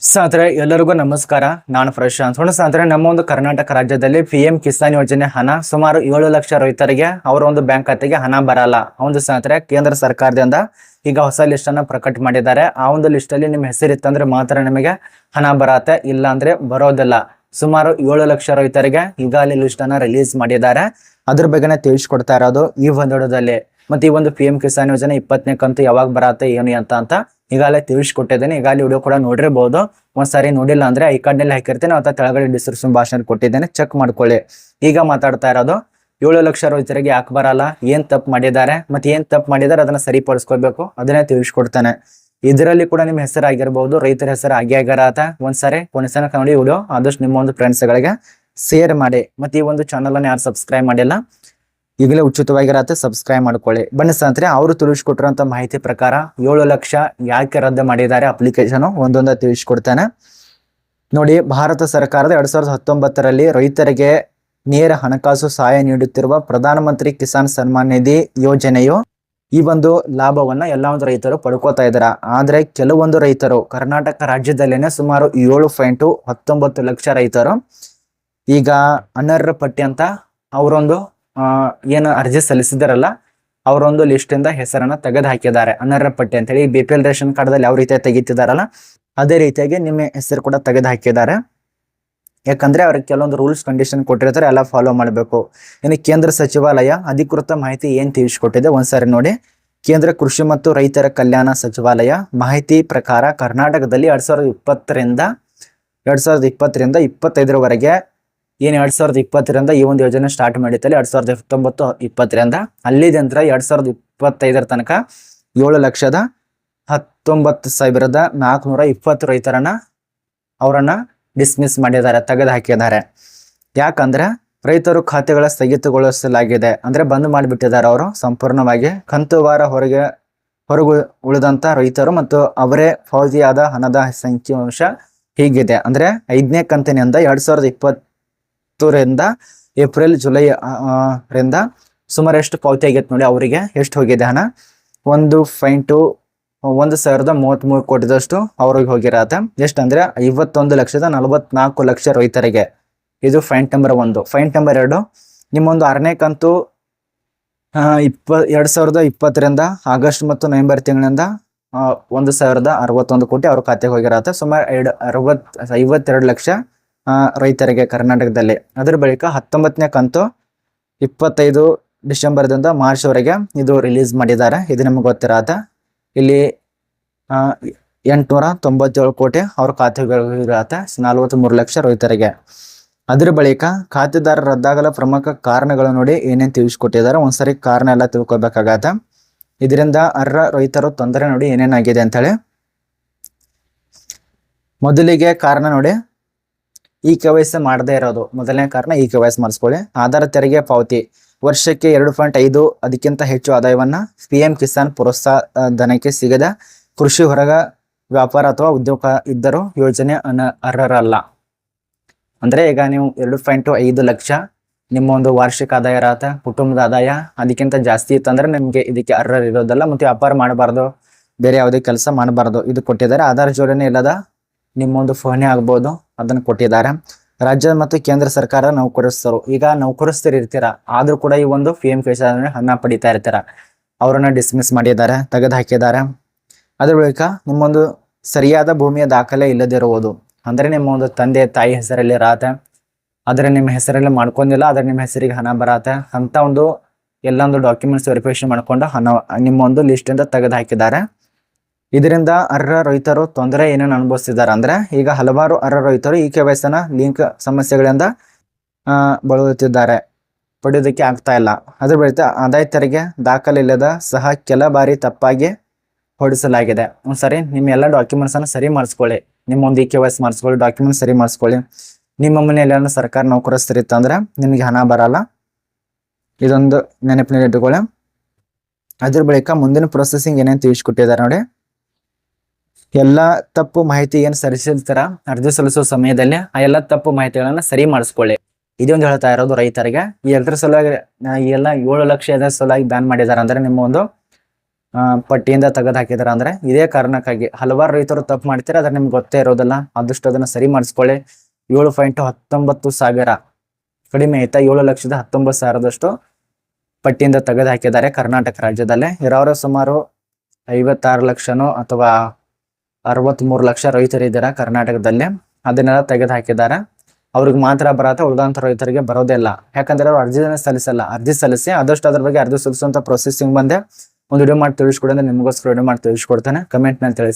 ಸ್ನೇಹಿತರೆ, ಎಲ್ಲರಿಗೂ ನಮಸ್ಕಾರ. ನಾನು ಪ್ರಶಾಂತ್. ಹೋಣ ಸ್ನೇಹಿತರೆ, ನಮ್ಮ ಒಂದು ಕರ್ನಾಟಕ ರಾಜ್ಯದಲ್ಲಿ ಪಿ ಎಂ ಕಿಸಾನ್ ಯೋಜನೆ ಹಣ ಸುಮಾರು ಏಳು ಲಕ್ಷ ರೈತರಿಗೆ ಅವರ ಒಂದು ಬ್ಯಾಂಕ್ ಖಾತೆಗೆ ಹಣ ಬರಲ್ಲ. ಆ ಒಂದು ಸ್ನೇಹಿತರೆ, ಕೇಂದ್ರ ಸರ್ಕಾರದಿಂದ ಈಗ ಹೊಸ ಲಿಸ್ಟ್ ಅನ್ನ ಪ್ರಕಟ ಮಾಡಿದ್ದಾರೆ. ಆ ಒಂದು ಲಿಸ್ಟ್ ಅಲ್ಲಿ ನಿಮ್ಮ ಹೆಸರಿತ್ತಂದ್ರೆ ಮಾತ್ರ ನಿಮಗೆ ಹಣ ಬರತ್ತೆ. ಇಲ್ಲ ಅಂದ್ರೆ ಬರೋದಿಲ್ಲ. ಸುಮಾರು ಏಳು ಲಕ್ಷ ರೈತರಿಗೆ ಈಗಾಗಲೇ ಲಿಸ್ಟ್ ಅನ್ನ ರಿಲೀಸ್ ಮಾಡಿದ್ದಾರೆ. ಅದ್ರ ಬಗ್ಗೆನೇ ತಿಳಿಸ್ಕೊಡ್ತಾ ಇರೋದು ಈ ಒಂದು ವಿಡಿಯೋದಲ್ಲಿ. ಮತ್ತೆ ಈ ಒಂದು ಪಿ ಎಂ ಕಿಸಾನ್ ಯೋಜನೆ ಇಪ್ಪತ್ತನೇ ಕಂತು ಯಾವಾಗ ಬರತ್ತೆ, ಏನು ಅಂತ ಅಂತ ಈಗಾಗಲೇ ತಿಳಿಸ್ಕೊಟ್ಟಿದ್ದೇನೆ ಈಗಾಗಲೇ ವಿಡಿಯೋ ಕೂಡ ನೋಡಿರ್ಬೋದು. ಒಂದ್ಸಾರಿ ನೋಡಿಲ್ಲ ಅಂದ್ರೆ ಐ ಕಾರ್ಡ್ನಲ್ಲಿ ಹಾಕಿರ್ತೇನೆ. ಅಥವಾ ಕೆಳಗಡೆ ಡಿಸ್ಕ್ರಿಪ್ಷನ್ ಭಾಷಣ ಕೊಟ್ಟಿದ್ದೇನೆ. ಚೆಕ್ ಮಾಡ್ಕೊಳ್ಳಿ. ಈಗ ಮಾತಾಡ್ತಾ ಇರೋದು, ಏಳು ಲಕ್ಷ ರೈತರಿಗೆ ಯಾಕೆ ಬರಲ್ಲ? ಏನ್ ತಪ್ಪು ಮಾಡಿದ್ದಾರೆ? ಮತ್ತೆ ಏನ್ ತಪ್ಪು ಮಾಡಿದ್ದಾರೆ? ಅದನ್ನ ಸರಿಪಡಿಸ್ಕೋಬೇಕು ಅದನ್ನೇ ತಿಳಿಸ್ಕೊಡ್ತಾನೆ ಇದರಲ್ಲಿ ಕೂಡ ನಿಮ್ಮ ಹೆಸರು ಆಗಿರ್ಬಹುದು ರೈತರ ಹೆಸರು ಆಗಿ ಆಗಿರತ್ತ ಒಂದ್ಸರಿ ಕೊನೆಸನ ನೋಡಿ ವಿಡಿಯೋ ಆದಷ್ಟು ನಿಮ್ಮ ಒಂದು ಫ್ರೆಂಡ್ಸ್ ಗಳಿಗೆ ಶೇರ್ ಮಾಡಿ. ಮತ್ತೆ ಈ ಒಂದು ಚಾನಲ್ ಅನ್ನು ಯಾರು ಸಬ್ಸ್ಕ್ರೈಬ್ ಮಾಡಿಲ್ಲ ಈಗಲೇ ಉಚಿತವಾಗಿರತ್ತೆ ಸಬ್ಸ್ಕ್ರೈಬ್ ಮಾಡ್ಕೊಳ್ಳಿ. ಬನ್ನಿ ಸ್ನೇಹಿತರೆ, ಅವರು ತಿಳಿಸ್ಕೊಟ್ಟಿರುವಂತ ಮಾಹಿತಿ ಪ್ರಕಾರ ಏಳು ಲಕ್ಷ ಯಾಕೆ ರದ್ದು ಮಾಡಿದ್ದಾರೆ ಅಪ್ಲಿಕೇಶನ್ ಒಂದೊಂದ ತಿಳಿಸ್ಕೊಡ್ತೇನೆ. ನೋಡಿ, ಭಾರತ ಸರ್ಕಾರದ ಎರಡ್ ಸಾವಿರದ ಹತ್ತೊಂಬತ್ತರಲ್ಲಿ ರೈತರಿಗೆ ನೇರ ಹಣಕಾಸು ಸಹಾಯ ನೀಡುತ್ತಿರುವ ಪ್ರಧಾನಮಂತ್ರಿ ಕಿಸಾನ್ ಸನ್ಮಾನ್ ನಿಧಿ ಯೋಜನೆಯು ಈ ಒಂದು ಲಾಭವನ್ನ ಎಲ್ಲ ಒಂದು ರೈತರು ಪಡ್ಕೋತಾ ಇದ್ದಾರೆ ಆದ್ರೆ ಕೆಲವೊಂದು ರೈತರು, ಕರ್ನಾಟಕ ರಾಜ್ಯದಲ್ಲೇನೆ ಸುಮಾರು ಏಳು ಪಾಯಿಂಟ್ ಹತ್ತೊಂಬತ್ತು ಲಕ್ಷ ರೈತರು ಈಗ ಅನರ್ಹ ಪಟ್ಟಿ ಅಂತ ಅವರೊಂದು ಏನು ಅರ್ಜಿ ಸಲ್ಲಿಸಿದಾರಲ್ಲ ಅವರೊಂದು ಲಿಸ್ಟಿಂದ ಹೆಸರನ್ನ ತೆಗೆದು ಹಾಕಿದ್ದಾರೆ ಅನರ್ಹ ಪಟ್ಟಿ ಅಂತೇಳಿ ಬಿ ಪಿ ಎಲ್ ರೇಷನ್ ಕಾರ್ಡ್ದಲ್ಲಿ ಯಾವ ರೀತಿ ತೆಗಿತಿದಾರಲ್ಲ ಅದೇ ರೀತಿಯಾಗಿ ನಿಮ್ಮ ಹೆಸರು ಕೂಡ ತೆಗೆದು ಹಾಕಿದ್ದಾರೆ ಯಾಕಂದ್ರೆ ಅವ್ರಿಗೆ ಕೆಲವೊಂದು ರೂಲ್ಸ್ ಕಂಡೀಷನ್ ಕೊಟ್ಟಿರ್ತಾರೆ, ಎಲ್ಲ ಫಾಲೋ ಮಾಡಬೇಕು. ಇನ್ನು ಕೇಂದ್ರ ಸಚಿವಾಲಯ ಅಧಿಕೃತ ಮಾಹಿತಿ ಏನು ತಿಳಿಸ್ಕೊಟ್ಟಿದೆ ಒಂದ್ಸಾರಿ ನೋಡಿ. ಕೇಂದ್ರ ಕೃಷಿ ಮತ್ತು ರೈತರ ಕಲ್ಯಾಣ ಸಚಿವಾಲಯ ಮಾಹಿತಿ ಪ್ರಕಾರ ಕರ್ನಾಟಕದಲ್ಲಿ ಎರಡ್ ಸಾವಿರದ ಇಪ್ಪತ್ತರಿಂದ, ಎರಡ್ ಸಾವಿರದ ಇಪ್ಪತ್ತರಿಂದ ಇಪ್ಪತ್ತೈದರವರೆಗೆ ಏನ್ ಎರಡ್ ಸಾವಿರದ ಇಪ್ಪತ್ತರಿಂದ ಈ ಒಂದು ಯೋಜನೆ ಸ್ಟಾರ್ಟ್ ಮಾಡಿತ್ತಲ್ಲ, ಎರಡ್ ಸಾವಿರದ ಹತ್ತೊಂಬತ್ತು ಇಪ್ಪತ್ತರಿಂದ. ಅಲ್ಲಿ ನಂತರ ಎರಡ್ ಸಾವಿರದ ಇಪ್ಪತ್ತೈದರ ತನಕ ಏಳು ಲಕ್ಷದ ಹತ್ತೊಂಬತ್ತು ಸಾವಿರದ ನಾಲ್ಕುನೂರ ಇಪ್ಪತ್ತು ರೈತರನ್ನ ಅವರನ್ನ ಡಿಸ್ಮಿಸ್ ಮಾಡಿದ್ದಾರೆ, ತೆಗೆದು ಹಾಕಿದ್ದಾರೆ. ಯಾಕಂದ್ರೆ ರೈತರು ಖಾತೆಗಳ ಸ್ಥಗಿತಗೊಳಿಸಲಾಗಿದೆ. ಅಂದ್ರೆ ಬಂದ್ ಮಾಡಿಬಿಟ್ಟಿದ್ದಾರೆ ಅವರು ಸಂಪೂರ್ಣವಾಗಿ. ಕಂತುವಾರ ಹೊರಗೆ, ಹೊರಗು ಉಳಿದಂತ ರೈತರು ಮತ್ತು ಅವರೇ ಫೌಜಿಯಾದ ಹಣದ ಸಂಖ್ಯಾಂಶ ಹೀಗಿದೆ. ಅಂದ್ರೆ ಐದನೇ ಕಂತಿನಿಂದ ಎರಡ್ ಸಾವಿರದ ಇಪ್ಪತ್ತರಿಂದ ಏಪ್ರಿಲ್, ಜುಲೈ ರಿಂದ ಸುಮಾರು ಎಷ್ಟು ಪಾವತಿ ಆಗೈತೆ ನೋಡಿ ಅವರಿಗೆ. ಎಷ್ಟು ಹೋಗಿದೆ ಹಣ? ಒಂದು ಪಾಯಿಂಟು ಒಂದು ಸಾವಿರದ ಮೂವತ್ತ್ಮೂರು ಕೋಟಿದಷ್ಟು ಅವ್ರಿಗೆ ಹೋಗಿರತ್ತೆ. ಎಷ್ಟಂದ್ರೆ ಐವತ್ತೊಂದು ಲಕ್ಷದ ನಲವತ್ನಾಲ್ಕು ಲಕ್ಷ ರೈತರಿಗೆ. ಇದು ಫೈಂಟ್ ನಂಬರ್ ಒಂದು. ಫೈಂಟ್ ನಂಬರ್ ಎರಡು, ನಿಮ್ಮೊಂದು ಆರನೇ ಕಂತು ಇಪ್ಪ, ಎರಡ್ ಸಾವಿರದ ಇಪ್ಪತ್ತರಿಂದ ಆಗಸ್ಟ್ ಮತ್ತು ನವೆಂಬರ್ ತಿಂಗಳಿಂದ ಒಂದು ಸಾವಿರದ ಅರವತ್ತೊಂದು ಕೋಟಿ ಅವ್ರ ಖಾತೆಗೆ ಹೋಗಿರತ್ತೆ. ಸುಮಾರು ಎರಡು ಅರವತ್ ಐವತ್ತೆರಡು ಲಕ್ಷ ರೈತರಿಗೆ ಕರ್ನಾಟಕದಲ್ಲಿ. ಅದರ ಬಳಿಕ ಹತ್ತೊಂಬತ್ತನೇ ಕಂತು ಇಪ್ಪತ್ತೈದು ಡಿಸೆಂಬರ್ದಿಂದ ಮಾರ್ಚ್ವರೆಗೆ ಇದು ರಿಲೀಸ್ ಮಾಡಿದ್ದಾರೆ. ಇದು ನಮಗೆ ಗೊತ್ತಿರಾದ. ಇಲ್ಲಿ ಎಂಟುನೂರ ತೊಂಬತ್ತೇಳು ಕೋಟಿ ಅವ್ರ ಖಾತೆಗಳಿರತ್ತೆ. ನಲ್ವತ್ತು ಮೂರು ಲಕ್ಷ ರೈತರಿಗೆ. ಅದರ ಬಳಿಕ ಖಾತೆದಾರ ರದ್ದಾಗಲು ಪ್ರಮುಖ ಕಾರಣಗಳು ನೋಡಿ ಏನೇನು ತಿಳಿಸ್ಕೊಟ್ಟಿದ್ದಾರೆ. ಒಂದ್ಸರಿ ಕಾರಣ ಎಲ್ಲ ತಿಳ್ಕೊಬೇಕಾಗತ್ತೆ. ಇದರಿಂದ ಅರ್ಹ ರೈತರು ತೊಂದರೆ ನೋಡಿ ಏನೇನಾಗಿದೆ ಅಂತ ಹೇಳಿ ಮೊದಲಿಗೆ ಕಾರಣ ನೋಡಿ ಈ ಕೆ ವೈ ಸಿ ಮಾಡದೇ ಇರೋದು. ಮೊದಲನೇ ಕಾರಣ ಈ ಕೆ ವೈ ಸಿ ಮಾಡಿಸ್ಕೊಳ್ಳಿ. ಆಧಾರ ತೆರಿಗೆ ಪಾವತಿ. ವರ್ಷಕ್ಕೆ ಎರಡು ಪಾಯಿಂಟ್ ಐದು, ಅದಕ್ಕಿಂತ ಹೆಚ್ಚು ಆದಾಯವನ್ನ ಪಿ ಎಂ ಕಿಸಾನ್ ಪ್ರೋತ್ಸಾಹ ಧನಕ್ಕೆ ಸಿಗದ ಕೃಷಿ ಹೊರಗ ವ್ಯಾಪಾರ ಅಥವಾ ಉದ್ಯೋಗ ಇದ್ದರೂ ಯೋಜನೆ ಅನ ಅರ್ಹರಲ್ಲ ಅಂದ್ರೆ ಈಗ ನೀವು ಎರಡು ಪಾಯಿಂಟ್ ಐದು ಲಕ್ಷ ನಿಮ್ಮ ಒಂದು ವಾರ್ಷಿಕ ಆದಾಯ ಇರತ್ತ, ಕುಟುಂಬದ ಆದಾಯ, ಅದಕ್ಕಿಂತ ಜಾಸ್ತಿ ಇತ್ತಂದ್ರೆ ನಿಮ್ಗೆ ಇದಕ್ಕೆ ಅರ್ಹರಿರೋದಲ್ಲ ಮತ್ತು ವ್ಯಾಪಾರ ಮಾಡಬಾರ್ದು, ಬೇರೆ ಯಾವುದೇ ಕೆಲಸ ಮಾಡಬಾರ್ದು. ಇದು ಕೊಟ್ಟಿದ್ದಾರೆ. ಆಧಾರ್ ಜೋಡಣೆ ಇಲ್ಲದ ನಿಮ್ಮೊಂದು ಫೋನೇ ಆಗ್ಬೋದು. ಅದನ್ನು ಕೊಟ್ಟಿದ್ದಾರೆ. ರಾಜ್ಯ ಮತ್ತು ಕೇಂದ್ರ ಸರ್ಕಾರ ನೌಕರಸ್ಥರು, ಈಗ ನೌಕರಸ್ಥರು ಇರ್ತೀರ? ಆದ್ರೂ ಕೂಡ ಈ ಒಂದು ಪಿ ಎಂ ಹಣ ಪಡಿತಾ ಇರ್ತೀರ? ಅವರನ್ನ ಡಿಸ್ಮಿಸ್ ಮಾಡಿದ್ದಾರೆ, ತೆಗೆದು ಹಾಕಿದ್ದಾರೆ. ಅದ್ರ ಬಳಿಕ ನಿಮ್ಮೊಂದು ಸರಿಯಾದ ಭೂಮಿಯ ದಾಖಲೆ ಇಲ್ಲದಿರುವುದು ಅಂದ್ರೆ ನಿಮ್ಮ ಒಂದು ತಂದೆ, ತಾಯಿ ಹೆಸರಲ್ಲಿ ಇರತ್ತೆ ಆದರೆ ನಿಮ್ಮ ಹೆಸರಲ್ಲಿ ಮಾಡ್ಕೊಂಡಿಲ್ಲ, ಆದ್ರೆ ನಿಮ್ಮ ಹೆಸರಿಗೆ ಹಣ ಬರತ್ತೆ. ಅಂತ ಒಂದು ಎಲ್ಲ ಒಂದು ಡಾಕ್ಯುಮೆಂಟ್ಸ್ ವೆರಿಫಿಕೇಶನ್ ಮಾಡ್ಕೊಂಡು ಹಣ ನಿಮ್ಮ ಒಂದು ಲಿಸ್ಟ್ ಇಂದ ತೆಗೆದು ಹಾಕಿದ್ದಾರೆ. ಇದರಿಂದ ಅರ್ಹ ರೈತರು ತೊಂದರೆ ಏನೇನು ಅನುಭವಿಸ್ತಿದ್ದಾರೆ ಅಂದ್ರೆ, ಈಗ ಹಲವಾರು ಅರ್ಹ ರೈತರು ಈ ಕೆ ಲಿಂಕ್ ಸಮಸ್ಯೆಗಳಿಂದ ಬಳಲುತ್ತಿದ್ದಾರೆ. ಪಡೆಯೋದಕ್ಕೆ ಆಗ್ತಾ ಇಲ್ಲ. ಅದ್ರ ಬಳಿಕ ಆದಾಯ ತೆರಿಗೆ ದಾಖಲೆ ಇಲ್ಲದ ಸಹ ಕೆಲ ಬಾರಿ ತಪ್ಪಾಗಿ ಹೊಡಿಸಲಾಗಿದೆ ಒಂದ್ಸರಿ ನಿಮ್ಮ ಎಲ್ಲ ಡಾಕ್ಯುಮೆಂಟ್ಸ್ ಅನ್ನು ಸರಿ ಮಾಡಿಸ್ಕೊಳ್ಳಿ. ನಿಮ್ಮ ಒಂದು ಇ ಕೆ ವೈಸ್ ಮಾಡಿಸ್ಕೊಳ್ಳಿ ಡಾಕ್ಯುಮೆಂಟ್ ಸರಿ ಮಾಡಿಸ್ಕೊಳ್ಳಿ. ನಿಮ್ಮ ಮನೆಯಲ್ಲಿ ಸರ್ಕಾರ ನೌಕರಸ್ಥರಿತ್ತಂದ್ರೆ ನಿಮಗೆ ಹಣ ಬರಲ್ಲ. ಇದೊಂದು ನೆನಪಿನಲ್ಲಿ ಇಟ್ಟುಕೊಳ್ಳಿ ಅದ್ರ ಬಳಿಕ ಮುಂದಿನ ಪ್ರೊಸೆಸಿಂಗ್ ಏನೇನು ತಿಳಿಸ್ಕೊಟ್ಟಿದ್ದಾರೆ ನೋಡಿ. ಎಲ್ಲ ತಪ್ಪು ಮಾಹಿತಿ ಏನು ಸರಿಸಿರ್ತಾರ ಅರ್ಜಿ ಸಲ್ಲಿಸುವ ಸಮಯದಲ್ಲಿ ಆ ಎಲ್ಲ ತಪ್ಪು ಮಾಹಿತಿಗಳನ್ನ ಸರಿ ಮಾಡಿಸ್ಕೊಳ್ಳಿ. ಇದೊಂದು ಹೇಳ್ತಾ ಇರೋದು ರೈತರಿಗೆ, ಈ ಎಲ್ಲರ ಸಲುವಾಗಿ ಈ ಎಲ್ಲ ಏಳು ಲಕ್ಷ ಎದ್ರ ಸಲುವಾಗಿ ಬ್ಯಾನ್ ಮಾಡಿದ್ದಾರೆ ಅಂದ್ರೆ ನಿಮ್ಮ ಒಂದು ಪಟ್ಟಿಯಿಂದ ತೆಗೆದು ಹಾಕಿದಾರೆ ಅಂದ್ರೆ ಇದೇ ಕಾರಣಕ್ಕಾಗಿ. ಹಲವಾರು ರೈತರು ತಪ್ಪು ಮಾಡ್ತಾರೆ ಆದ್ರೆ ನಿಮ್ಗೆ ಗೊತ್ತೇ ಇರೋದಿಲ್ಲ, ಆದಷ್ಟು ಅದನ್ನ ಸರಿ ಮಾಡಿಸ್ಕೊಳ್ಳಿ. ಏಳು ಪಾಯಿಂಟ್ ಹತ್ತೊಂಬತ್ತು ಸಾವಿರ ಕಡಿಮೆ ಆಯ್ತಾ, ಏಳು ಲಕ್ಷದ ಹತ್ತೊಂಬತ್ತು ಸಾವಿರದಷ್ಟು ಪಟ್ಟಿಯಿಂದ ತೆಗೆದು ಹಾಕಿದ್ದಾರೆ ಕರ್ನಾಟಕ ರಾಜ್ಯದಲ್ಲೇ. ಇರೋರು ಸುಮಾರು ಐವತ್ತಾರು ಲಕ್ಷನೋ ಅಥವಾ ಅರವತ್ಮೂರು ಲಕ್ಷ ರೈತರು ಇದ್ದಾರೆ ಕರ್ನಾಟಕದಲ್ಲಿ. ಅದನ್ನೆಲ್ಲ ತೆಗೆದು ಹಾಕಿದ್ದಾರೆ ಅವ್ರಿಗೆ ಮಾತ್ರ ಬರತ್ತೆ ಉಳಿದಂತ ರೈತರಿಗೆ ಬರೋದಿಲ್ಲ ಯಾಕಂದ್ರೆ ಅವ್ರು ಅರ್ಜಿನ ಸಲ್ಲಿಸಲ್ಲ. ಅರ್ಜಿ ಸಲ್ಲಿಸಿ ಆದಷ್ಟು ಅದ್ರ ಬಗ್ಗೆ ಅರ್ಜಿ ಸಲ್ಲಿಸುವಂತ ಪ್ರೊಸೆಸಿಂಗ್ ಬಂದೆ. ಒಂದು ವಿಡಿಯೋ ಮಾಡಿ ತಿಳಿಸ್ಕೊಡಿ ಅಂದ್ರೆ ನಿಮಗೋಸ್ಕರ ವಿಡಿಯೋ ಮಾಡಿ ತಿಳಿಸ್ಕೊಡ್ತೇನೆ. ಕಮೆಂಟ್ನಲ್ಲಿ ತಿಳಿಸಿ.